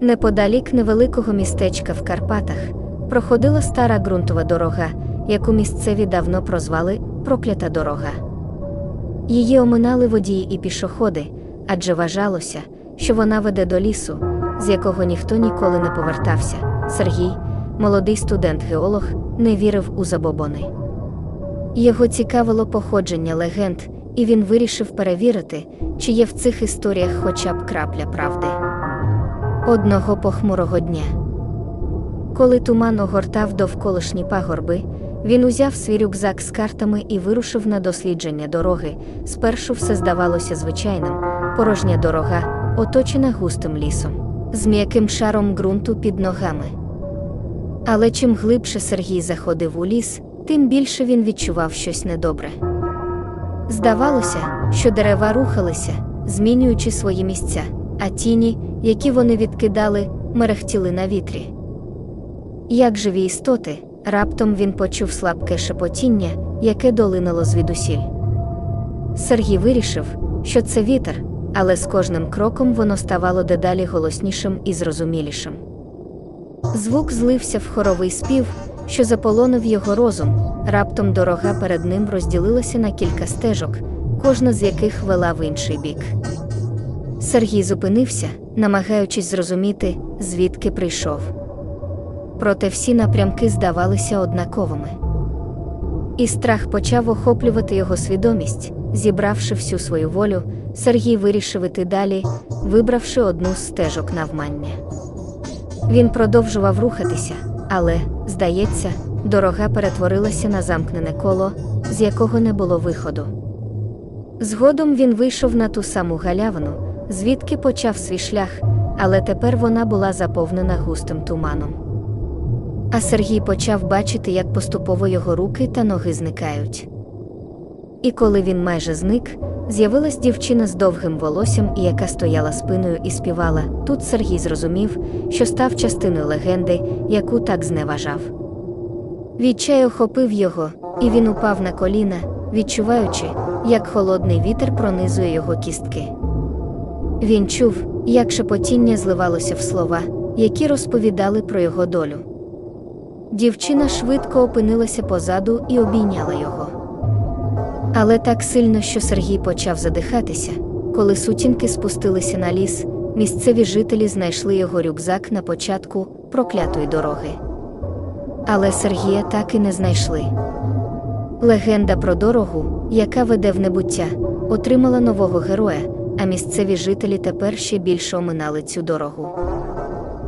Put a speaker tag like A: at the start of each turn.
A: Неподалік невеликого містечка в Карпатах проходила стара ґрунтова дорога, яку місцеві давно прозвали проклята дорога. Її оминали водії і пішоходи, адже вважалося, що вона веде до лісу, з якого ніхто ніколи не повертався. Сергій, молодий студент-геолог, не вірив у забобони. Його цікавило походження легенд, і він вирішив перевірити, чи є в цих історіях хоча б крапля правди. Одного похмурого дня. Коли туман огортав довколишні пагорби, він узяв свій рюкзак з картами і вирушив на дослідження дороги. Спершу все здавалося звичайним, порожня дорога, оточена густим лісом, з м'яким шаром ґрунту під ногами. Але чим глибше Сергій заходив у ліс, тим більше він відчував щось недобре. Здавалося, що дерева рухалися, змінюючи свої місця, а тіні, які вони відкидали, мерехтіли на вітрі. Як живі істоти, раптом він почув слабке шепотіння, яке долинуло звідусіль. Сергій вирішив, що це вітер, але з кожним кроком воно ставало дедалі голоснішим і зрозумілішим. Звук злився в хоровий спів, що заполонив його розум. Раптом дорога перед ним розділилася на кілька стежок, кожна з яких вела в інший бік. Сергій зупинився, намагаючись зрозуміти, звідки прийшов. Проте всі напрямки здавалися однаковими. І страх почав охоплювати його свідомість, зібравши всю свою волю, Сергій вирішив іти далі, вибравши одну з стежок навмання. Він продовжував рухатися, але, здається, дорога перетворилася на замкнене коло, з якого не було виходу. Згодом він вийшов на ту саму галявину, звідки почав свій шлях, але тепер вона була заповнена густим туманом. А Сергій почав бачити, як поступово його руки та ноги зникають. І коли він майже зник, з'явилась дівчина з довгим волоссям, яка стояла спиною і співала. Тут Сергій зрозумів, що став частиною легенди, яку так зневажав. Відчай охопив його, і він упав на коліна, відчуваючи, як холодний вітер пронизує його кістки. Він чув, як шепотіння зливалося в слова, які розповідали про його долю. Дівчина швидко опинилася позаду і обійняла його. Але так сильно, що Сергій почав задихатися, коли сутінки спустилися на ліс, місцеві жителі знайшли його рюкзак на початку проклятої дороги. Але Сергія так і не знайшли. Легенда про дорогу, яка веде в небуття, отримала нового героя, а місцеві жителі тепер ще більше оминали цю дорогу.